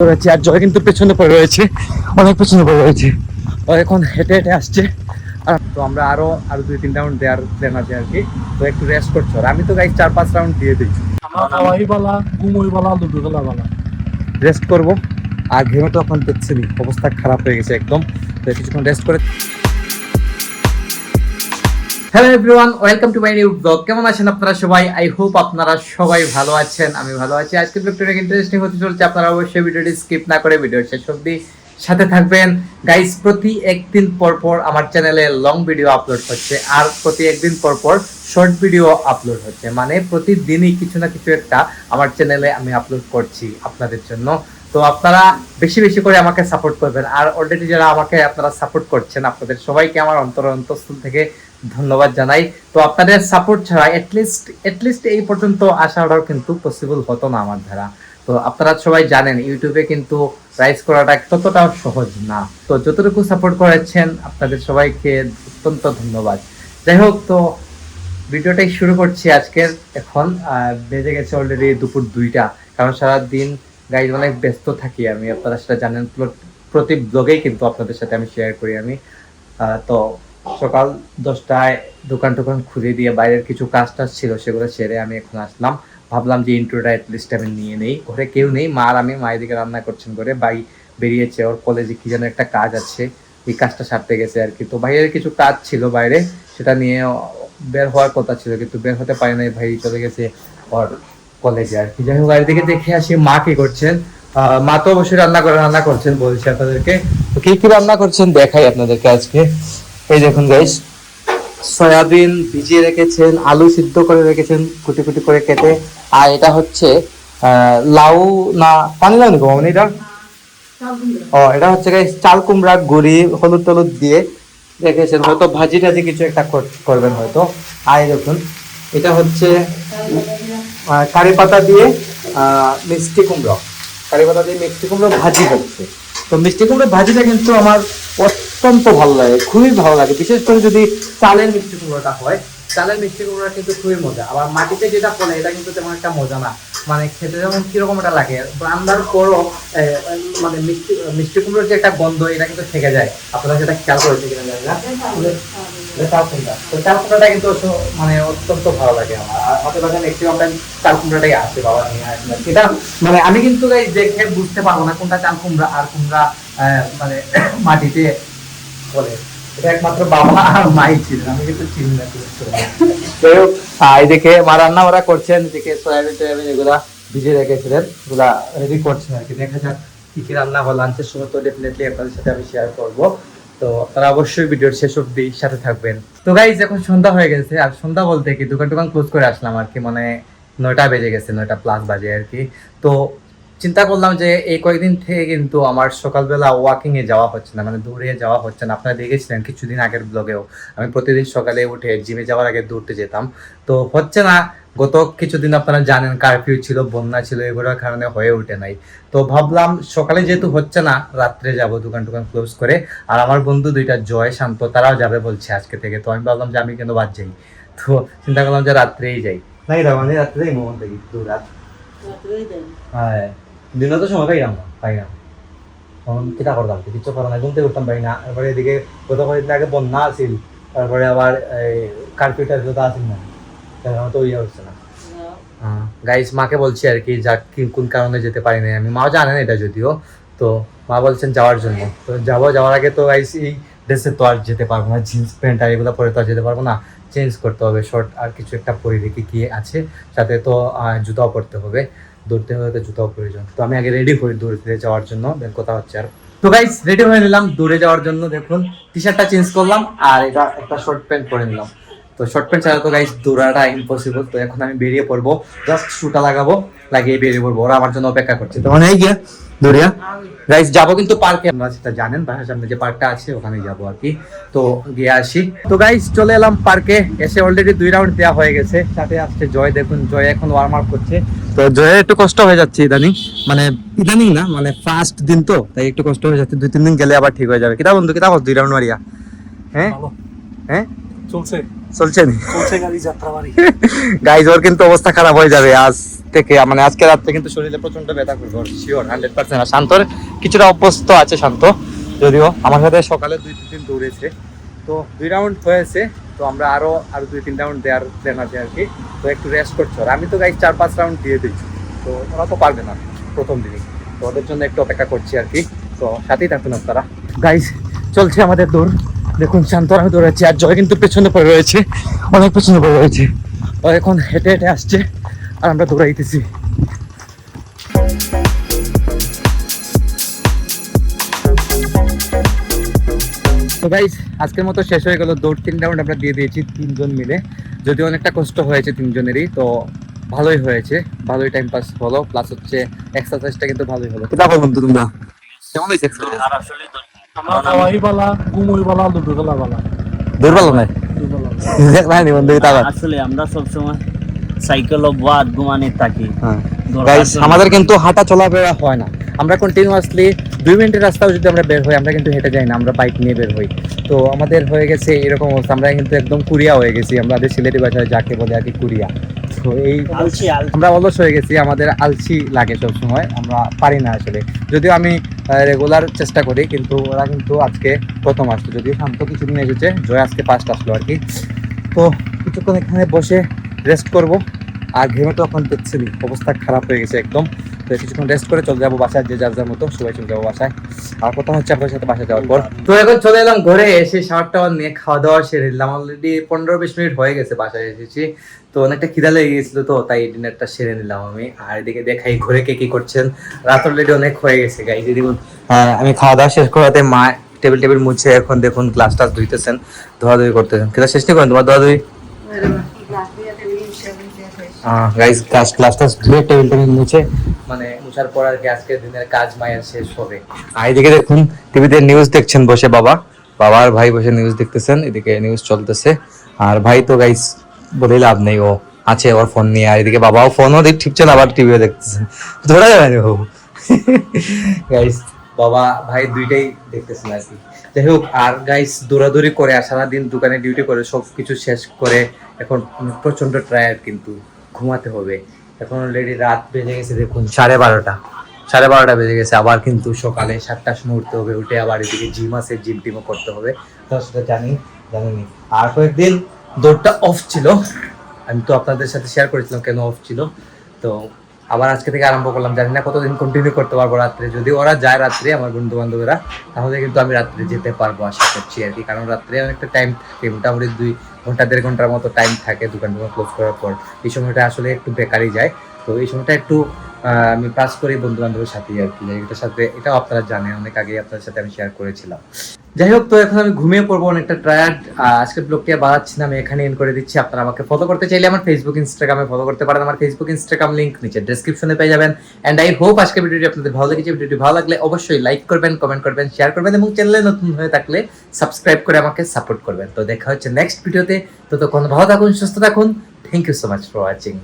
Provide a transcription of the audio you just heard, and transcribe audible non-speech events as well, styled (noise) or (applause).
রয়েছে আর জয় কিন্তু পেছনে পড়ে রয়েছে অনেক পেছনে পড়ে রয়েছে। ও এখন হেঁটে হেঁটে আসছে। আর তো আমরা আরও আরও দুই তিন রাউন্ড দেওয়ার প্ল্যান আছে আর কি। তো একটু রেস্ট করছ। আর আমি তো গাইজ চার পাঁচ রাউন্ড দিয়ে দিচ্ছি রেস্ট করব। আর ঘেমে তো এখন দেখছি অবস্থা খারাপ হয়ে গেছে একদম। তো কিছুক্ষণ রেস্ট করে hello everyone welcome to my new blog কেমন আছেন আপনারা সবাই? আই হোপ আপনারা সবাই ভালো আছেন, আমি ভালো আছি। আজকের ব্লগটা অনেক ইন্টারেস্টিং হতে চলছে, আপনারা অবশ্যই ভিডিওটি স্কিপ না করে ভিডিও শেষ অবধি সাথে থাকবেন। গাইস প্রতি একদিন পর পর আমার চ্যানেলে লং ভিডিও আপলোড হচ্ছে, আর প্রতি একদিন পর পর শর্ট ভিডিও আপলোড হচ্ছে। মানে প্রতিদিনই কিছু না কিছু একটা আমার চ্যানেলে আমি আপলোড করছি আপনাদের জন্য। তো আপনারা বেশি বেশি করে আমাকে সাপোর্ট করবেন। আর অলরেডি যারা আমাকে আপনারা সাপোর্ট করছেন, আপনাদের সবাইকে আমার অন্তর অন্তঃস্থল থেকে ধন্যবাদ জানাই। তো আপনাদের সাপোর্ট ছাড়া এটলিস্ট এটলিস্ট এই পর্যন্ত আসাটাও কিন্তু পসিবল হতো না আমার দ্বারা। তো আপনারা সবাই জানেন, ইউটিউবে কিন্তু রাইজ করাটা ততটাও সহজ না। তো যতটুকু সাপোর্ট করেছেন, আপনাদের সবাইকে অত্যন্ত ধন্যবাদ। যাই হোক, তো ভিডিওটাই শুরু করছি আজকের। এখন বেজে গেছে অলরেডি দুপুর দুইটা। কারণ সারাদিন গাইজ অনেক ব্যস্ত থাকি আমি, আপনারা সেটা জানেন প্রতি ব্লগেই কিন্তু আপনাদের সাথে আমি শেয়ার করি আমি। তো সকাল দশটায় দোকান টোকান খুলে দিয়ে বাইরের কিছু কাজ টাজ ছিল সেগুলো সেরে আমি এখন আসলাম। ভাবলাম যে ইন্ট্রোটা অ্যাটলিস্ট আমি নিয়ে নেই। ঘরে কেউ নেই, মা আর আমি মায়ের দিকে রান্না করছেন করে বাই বেরিয়েছে, ওর কলেজে কি যেন একটা কাজ আছে, এই কাজটা সারতে গেছে আর কি তো বাইরের কিছু কাজ ছিল বাইরে, সেটা নিয়ে বের হওয়ার কথা ছিল, কিন্তু বের হতে পারে নাই, ভাই চলে গেছে, ওর কলেজে আর কি। যাই হোক বাইরে দিকে দেখে আসি মা কি করছেন। মা তো অবশ্যই রান্না করে রান্না করছেন বলছি আপনাদেরকে। তো কি কি রান্না করছেন দেখাই আপনাদেরকে আজকে। এই দেখুন গাইস সয়াবিন ভিজিয়ে রেখেছেন, আলু সিদ্ধ করে রেখেছেন, কুটি কুটি করে কেটে। আর এটা হচ্ছে লাউ না, পানি লাউ নাকি মামনি, এটা? ও, এটা হচ্ছে গাইস চাল কুমড়া, গুড়ি, হলুদ টলুদ দিয়ে রেখেছেন। হয়তো ভাজি টাজি কিছু একটা কর- করবেন হয়তো। আর দেখুন, এটা হচ্ছে কারি পাতা দিয়ে মিষ্টি কুমড়ো। কারি পাতা দিয়ে মিষ্টি কুমড়ো ভাজি হচ্ছে। তো মিষ্টি কুমড়ো ভাজিটা কিন্তু আমার অত্যন্ত ভালো লাগে, খুবই ভালো লাগে। বিশেষ করে যদি চালের মিষ্টি কুমড়োটা হয়, চালের মিষ্টি কুমড়োটা কিন্তু খুবই মজা। আবার মাটিতে যেটা ফলে, এটা কিন্তু তেমন একটা মজা না। মানে খেতে যেমন কীরকম একটা লাগে, রান্নার পরও মানে মিষ্টি মিষ্টি কুমড়োর যে একটা গন্ধ, এটা কিন্তু থেকে যায়। আপনারা সেটা খেয়াল করেছে কিনা জানি না। এটা তো চাল কিন্তু মানে অত্যন্ত ভালো লাগে আমার। ম্যাক্সিমাম টাইম চাল কুমড়াটাই আসে বাবা নিয়ে এটা মানে আমি কিন্তু এই দেখে বুঝতে পারব না কোনটা চাল কুমড়া আর মানে (coughs) মাটিতে বলে। একমাত্র বাবা আর মাই আমি কিন্তু মা রান্না ওরা করছেন ভিজে রেখেছিলেন রেডি করছেন আর কি। দেখা যাক কি কি রান্না হয় লাঞ্চের সময় তো ডেফিনেটলি আপনাদের সাথে আমি শেয়ার করব। তো আপনারা অবশ্যই ভিডিওর শেষ অব্দি সাথে থাকবেন। তো গাইজ এখন সন্ধ্যা হয়ে গেছে, আর সন্ধ্যা বলতে কি দোকান টোকান ক্লোজ করে আসলাম আর কি মানে নয়টা বেজে গেছে, নয়টা প্লাস বাজে আর কি। তো চিন্তা করলাম যে এই কয়েকদিন থেকে কিন্তু আমার সকালবেলা ওয়াকিং এ যাওয়া হচ্ছে না মানে দৌড়ে যাওয়া হচ্ছে না। আপনারা দেখেছিলেন কিছুদিন আগের ব্লগেও আমি প্রতিদিন সকালে উঠে জিমে যাওয়ার আগে দৌড়তে যেতাম। তো হচ্ছে না গত কিছুদিন আপনারা জানেন কারফিউ ছিল বন্যা ছিল এগুলোর কারণে হয়ে ওঠে নাই। তো ভাবলাম সকালে যেহেতু হচ্ছে না রাত্রে যাব দোকান টোকান ক্লোজ করে। আর আমার বন্ধু দুইটা জয় শান্ত তারাও যাবে বলছে আজকে থেকে। তো আমি ভাবলাম যে আমি কেন বাদ যাই। তো চিন্তা করলাম যে রাত্রেই যাই। নাই রা মানে রাত্রেই মোহন দেখি দু রাত। হ্যাঁ দিনে তো সময় পাইলাম না পাই না। তখন কিতা করতাম কিছু করা না ঘুম থেকে উঠতাম পাই না। তারপরে এদিকে গত কয়েকদিন আগে বন্যা আসিল তারপরে আবার কার্ফিউ টার্ফিউ তো আসিল না। ইয়ে হচ্ছে না গাইস মাকে বলছি আর কি যা কোন কারণে যেতে পারি না আমি। মাও জানেন এটা যদিও। তো মা বলছেন যাওয়ার জন্য। তো যাব, যাওয়ার আগে তো গাইস এই ড্রেসে তো আর যেতে পারব না। জিন্স প্যান্ট আর এগুলো পরে তো আর যেতে পারব না। চেঞ্জ করতে হবে শর্ট আর কিছু একটা পরে রেখে কি আছে। সাথে তো জুতাও পরতে হবে। দৌড়তে হলে তো জুতাও প্রয়োজন। তো আমি আগে রেডি হই দৌড়তে যাওয়ার জন্য দেন কথা হচ্ছে আর। তো গাইস রেডি হয়ে নিলাম, দৌড়ে যাওয়ার জন্য। দেখুন টি শার্টটা চেঞ্জ করলাম, আর এটা একটা শর্ট প্যান্ট পরে নিলাম। তো শর্ট প্যান্ট ছাড়া তো গাইস দৌড়াটা ইম্পসিবল তো এখন আমি বেরিয়ে পড়ব। জাস্ট শুটা লাগাবো লাগিয়ে বেরিয়ে পড়ব। ওরা আমার জন্য অপেক্ষা করছে। তো মানে এই গিয়া দৌড়িয়া। গাইস যাব কিন্তু পার্কে আপনারা সেটা জানেন বাসার সামনে যে পার্কটা আছে ওখানে যাব আর কি। তো গিয়ে আসি। তো গাইস চলে এলাম পার্কে এসে অলরেডি দুই রাউন্ড দেওয়া হয়ে গেছে। সাথে আসছে জয়। দেখুন জয় এখন ওয়ার্ম আপ করছে। তো জয়ের একটু কষ্ট হয়ে যাচ্ছে ইদানিং। মানে ইদানিং না মানে ফার্স্ট দিন তো। তাই একটু কষ্ট হয়ে যাচ্ছে। দুই তিন দিন গেলে আবার ঠিক হয়ে যাবে। কিতা বন্ধু কিতা দুই রাউন্ড মারিয়া? হ্যাঁ? হ্যাঁ? চলছে? চলছে চলছে গাড়ি যাত্রা বাড়ি গাইজ (laughs) ওর কিন্তু অবস্থা খারাপ হয়ে যাবে আজ থেকে। মানে আজকে রাত্রে কিন্তু শরীরে প্রচণ্ড ব্যথা করবে শিওর হান্ড্রেড পার্সেন্ট আর শান্তর কিছুটা অভ্যস্ত আছে শান্ত। যদিও আমার সাথে সকালে দুই তিন দৌড়েছে। তো দুই রাউন্ড হয়েছে তো আমরা আরও আরও দুই তিন রাউন্ড দেওয়ার প্ল্যান আছে আর কি। তো একটু রেস্ট করছ আর আমি তো গাইজ চার পাঁচ রাউন্ড দিয়ে দিচ্ছি তো ওরা তো পারবে না প্রথম দিনই। তো ওদের জন্য একটু অপেক্ষা করছি আর কি। তো সাথেই থাকুন আপনারা। গাইজ চলছে আমাদের দৌড়। দেখুন শান্ত আমি দৌড়াচ্ছি আর জয় কিন্তু পেছনে পড়ে রয়েছে। অনেক পেছনে পড়ে রয়েছে। ও এখন হেঁটে হেঁটে আসছে আর আমরা দৌড়াইতেছি। তো গাইস আজকের মতো শেষ হয়ে গেল। দৌড় তিন রাউন্ড আমরা দিয়ে দিয়েছি তিনজন মিলে। যদিও অনেকটা কষ্ট হয়েছে তিনজনেরই তো ভালোই হয়েছে। ভালোই টাইম পাস হলো প্লাস হচ্ছে এক্সারসাইজটা কিন্তু ভালোই হলো। কিতা বন্ধু তোমরা? কেমন হয়েছে আমরা নাই। বন্ধু আসলে আমরা সাইকেল ঘুমানে থাকি গাইস আমাদের কিন্তু হাঁটা চলাফেরা হয় না। আমরা কন্টিনিউয়াসলি দুই মিনিটের রাস্তাও যদি আমরা বের হই আমরা কিন্তু হেঁটে যাই না আমরা বাইক নিয়ে বের হই। তো আমাদের হয়ে গেছে এরকম অবস্থা। আমরা কিন্তু একদম কুরিয়া হয়ে গেছি। আমাদের সিলেটি ভাষায় যাকে বলে আর কি কুরিয়া। তো এই আলছি আমরা অলস হয়ে গেছি আমাদের আলসি লাগে সব সময় আমরা পারি না আসলে। যদিও আমি রেগুলার চেষ্টা করি কিন্তু ওরা কিন্তু আজকে প্রথম আসতো যদিও শান্ত কিছুদিন এসেছে জয় আজকে ফার্স্ট আসলো আর কি। তো কিছুক্ষণ এখানে বসে রেস্ট করব আর ঘেমে তো এখন দেখছিলি অবস্থা খারাপ হয়ে গেছে একদম। তো কিছুক্ষণ রেস্ট করে চলে যাব বাসায় যে যার যার মতো সবাই চলে যাব বাসায়। আর কথা হচ্ছে আপনার সাথে বাসায় যাওয়ার পর। তো এখন চলে এলাম ঘরে এসে শাওয়ার টাওয়ার নিয়ে খাওয়া দাওয়া সেরে নিলাম। অলরেডি পনেরো বিশ মিনিট হয়ে গেছে বাসায় এসেছি। তো অনেকটা খিদা লেগে গেছিল তো তাই ডিনারটা সেরে নিলাম আমি। আর এদিকে দেখাই ঘরে কে কি করছেন। রাত অলরেডি অনেক হয়ে গেছে গাই যদি হ্যাঁ আমি খাওয়া দাওয়া শেষ করাতে মা টেবিল টেবিল মুছে এখন দেখুন গ্লাস টাস ধুইতেছেন ধোয়াধুয়ি করতেছেন। খেলা শেষ নেই করেন তোমার ধোয়াধুয়ি গাইস গ্লাস গ্লাস টাস ধুয়ে টেবিল টেবিল মুছে মানে মুছার পর আর কি আজকের দিনের কাজ মায়ের শেষ হবে। আর এদিকে দেখুন টিভিতে নিউজ দেখছেন বসে বাবা। বাবা আর ভাই বসে নিউজ দেখতেছেন, এদিকে নিউজ চলতেছে। আর ভাই তো গাইস বলে লাভ নেই, ও আছে ওর ফোন নিয়ে। আর এদিকে বাবাও ফোনও ঠিকছেন আবার টিভিও দেখতেছেন ধরা যাবে না গাইস (laughs) বাবা, ভাই দুইটাই দেখতেছেন আর কি। যাই হোক, আর গাইস দৌড়াদৌড়ি করে আর সারাদিন দোকানে ডিউটি করে সব কিছু শেষ করে, এখন প্রচণ্ড টায়ার্ড কিন্তু। ঘুমাতে হবে। এখন অলরেডি রাত বেজে গেছে দেখুন, সাড়ে বারোটা। সাড়ে বারোটা বেজে গেছে, আবার কিন্তু সকালে সাতটার সময় উঠতে হবে, উঠে আবার এদিকে জিম আছে জিম টিমও করতে হবে। তো সেটা জানি জানিনি আর কয়েকদিন দৌড়টা অফ ছিল। আমি তো আপনাদের সাথে শেয়ার করেছিলাম কেন অফ ছিল। তো আবার আজকে থেকে আরম্ভ করলাম। জানি না কতদিন কন্টিনিউ করতে পারব রাত্রে। যদি ওরা যায় রাত্রে আমার বন্ধু বান্ধবরা তাহলে কিন্তু আমি রাত্রে যেতে পারব আশা করছি আর কি। কারণ রাত্রে অনেকটা টাইম মোটামুটি দুই ঘণ্টা, দেড় ঘণ্টার মতো টাইম থাকে দোকান দোকান ক্লোজ করার পর। এই সময়টা আসলে একটু বেকারই যায়। তো এই সময়টা একটু আমি পাস করি বন্ধু বান্ধবের সাথে আর কি। এটার সাথে, এটাও আপনারা জানেন, অনেক আগে আপনাদের সাথে আমি শেয়ার করেছিলাম। যাই হোক, তো এখন আমি ঘুমিয়ে পড়ব অনেকটা টায়ার্ড আজকের ব্লগটি বাড়াচ্ছি না, আমি এখানে এন্ড করে দিচ্ছি। আপনারা আমাকে ফলো করতে চাইলে আমার ফেসবুক ইনস্টাগ্রামে ফলো করতে পারেন। আমার ফেসবুক ইনস্টাগ্রাম লিংক নিচে ডেসক্রিপশনে পেয়ে যাবেন। এন্ড আই হোপ আজকের ভিডিওটি আপনাদের ভালো লেগেছে। ভিডিওটি ভালো লাগলে অবশ্যই লাইক করবেন কমেন্ট করবেন শেয়ার করবেন এবং চ্যানেলে নতুন হয়ে থাকলে সাবস্ক্রাইব করে আমাকে সাপোর্ট করবেন। তো দেখা হচ্ছে নেক্সট ভিডিওতে ততক্ষণ ভালো থাকুন সুস্থ থাকুন। Thank you so much for watching